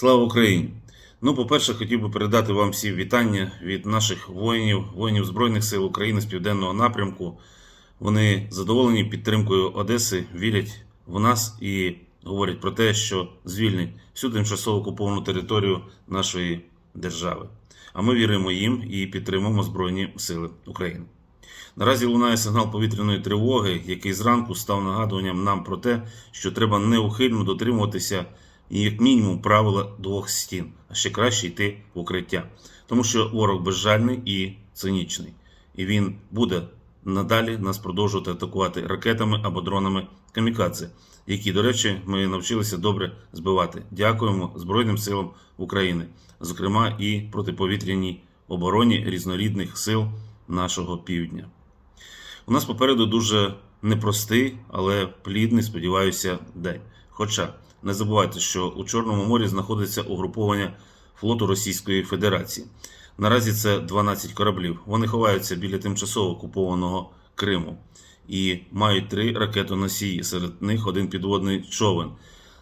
Слава Україні! Ну, по-перше, хотів би передати вам всі вітання від наших воїнів, воїнів Збройних сил України з південного напрямку. Вони задоволені підтримкою Одеси, вірять в нас і говорять про те, що звільнять всю тимчасово окуповану територію нашої держави. А ми віримо їм і підтримуємо Збройні Сили України. Наразі лунає сигнал повітряної тривоги, який зранку став нагадуванням нам про те, що треба неухильно дотримуватися як мінімум правила двох стін, а ще краще йти в укриття. Тому що ворог безжальний і цинічний, і він буде надалі нас продовжувати атакувати ракетами або дронами камікадзе, які, до речі, ми навчилися добре збивати. Дякуємо Збройним силам України, зокрема і протиповітряній обороні різнорідних сил нашого півдня. У нас попереду дуже непростий, але плідний, сподіваюся, день. Хоча не забувайте, що у Чорному морі знаходиться угруповання флоту Російської Федерації. Наразі це 12 кораблів. Вони ховаються біля тимчасово окупованого Криму і мають три ракетоносії. Серед них один підводний човен.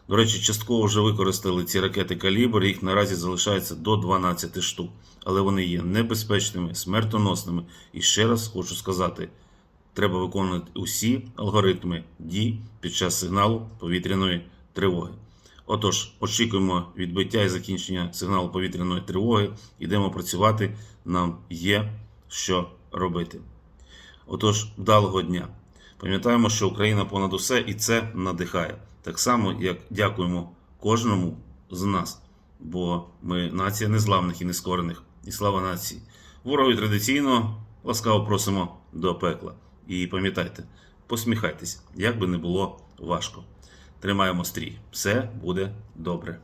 До речі, частково вже використали ці ракети калібр. Їх наразі залишається до 12 штук, але вони є небезпечними, смертоносними. І ще раз хочу сказати: треба виконувати усі алгоритми дій під час сигналу повітряної тривоги. Отож, очікуємо відбиття і закінчення сигналу повітряної тривоги. Йдемо працювати. Нам є що робити. Отож, вдалого дня. Пам'ятаємо, що Україна понад усе і це надихає. Так само, як дякуємо кожному з нас, бо ми нація незламних і нескорених. І слава нації. Ворогові традиційно ласкаво просимо до пекла. І пам'ятайте, посміхайтесь, як би не було важко. Тримаємо стрій. Все буде добре.